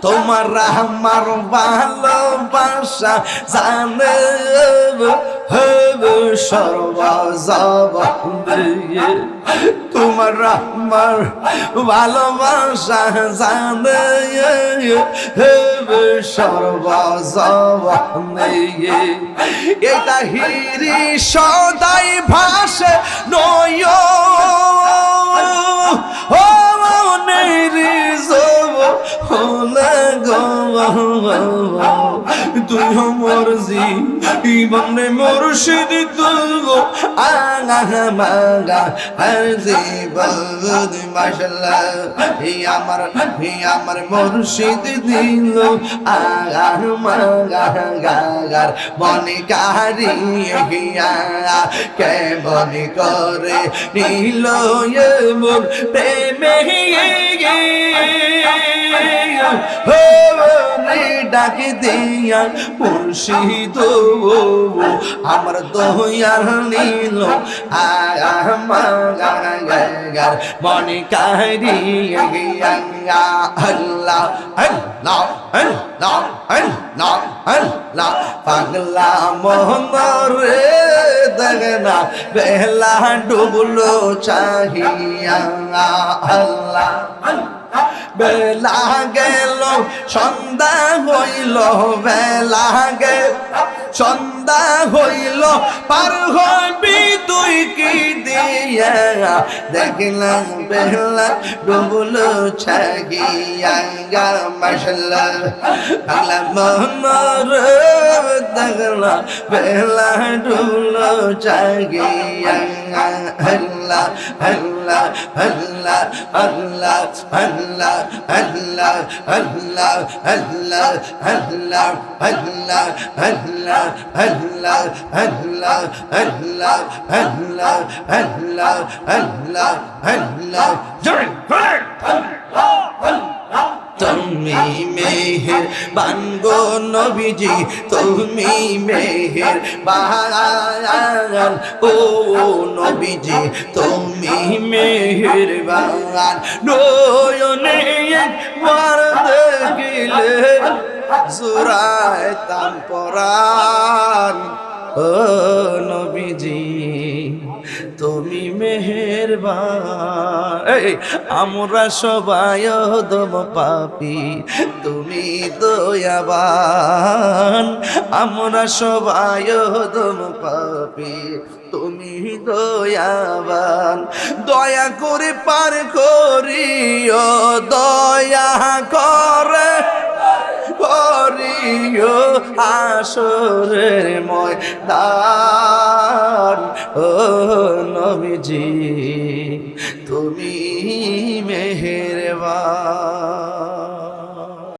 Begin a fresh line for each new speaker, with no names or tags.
তোমার আমার ভালোবাসা জানে তোমার আমার ভালোবাসা জানে হবে সর্বজবন্দে এটা হিরি সদাই ভাসে, নয় গো তুই মোর জীবনে মোর সিদ্ধ মাগা হর জীবন মাশাল্লাহ হি আমার হি আমার মুর্শিদ দিল আগা মাগা গাগার মনে কারি হিয়া কে মনে করে নীল মন প্রেমে ডাকে দিয়া মুর্শিদ আমার দয়ার নীল আমার মনে কারি পাগলা মোহমরে দগনা বেলা ডুবলো চাহিয়া আল্লাহ বেলা গেল সন্ধ্যা হইল বেলা গেল সন্ধ্যা হইল পার হবি তুই কি দিয়া? দেখলাম বেলা ডুবলো ছাগিয়া মশলা বাংলা মনর দেখলা বেলা ডুবলো ছাগিয়া আল্লাহ আল্লাহ আল্লাহ আল্লাহ আল্লাহ আল্লাহ আল্লাহ আল্লাহ আল্লাহ আল্লাহ আল্লাহ আল্লাহ আল্লাহ আল্লাহ আল্লাহ আল্লাহ আল্লাহ আল্লাহ জয় তুমি মেহের বানগো নবীজি, তুমি মেহের বাগান ও নবীজি, তুমি মেহের বাগান নয়নে একবার দেখিলে জোড়ায় তাম পরাণ। ও নবীজি, তুমি মেহেরবান। আমরা সবাই দম পাপি, তুমি দয়াবান। আমরা সবাই দম পাপি, তুমি দয়াবান। দয়া করে পার করিও, দয়া করে আসরের ময়দান ও নবীজি তুমি মেহেরবান।